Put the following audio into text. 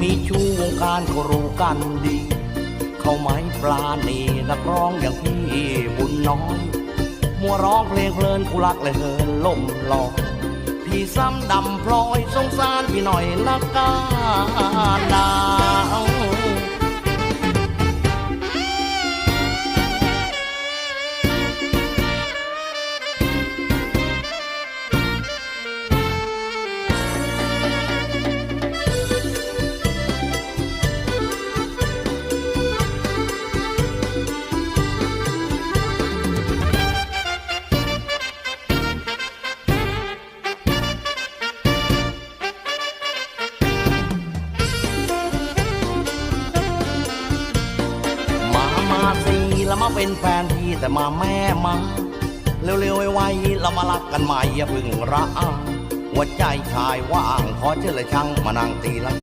มีชูวงการก็รู้กันดี เขาไม่ปลาณีนักร้องอย่างพี่บุญน้อย มัวร้องเพลงเพลินกูรักเลยเฮินล่มลอยพี่ซ้ำดำพลอยสงสารพี่หน่อยนักกา มาสิแล้วมาเป็นแฟนพี่แต่มาแม่มาเร็วๆไวๆเรามารักกันใหม่อย่าพึ่งระอาหัวใจชายว่างขอเชิญเลยช่างมานั่งตีละ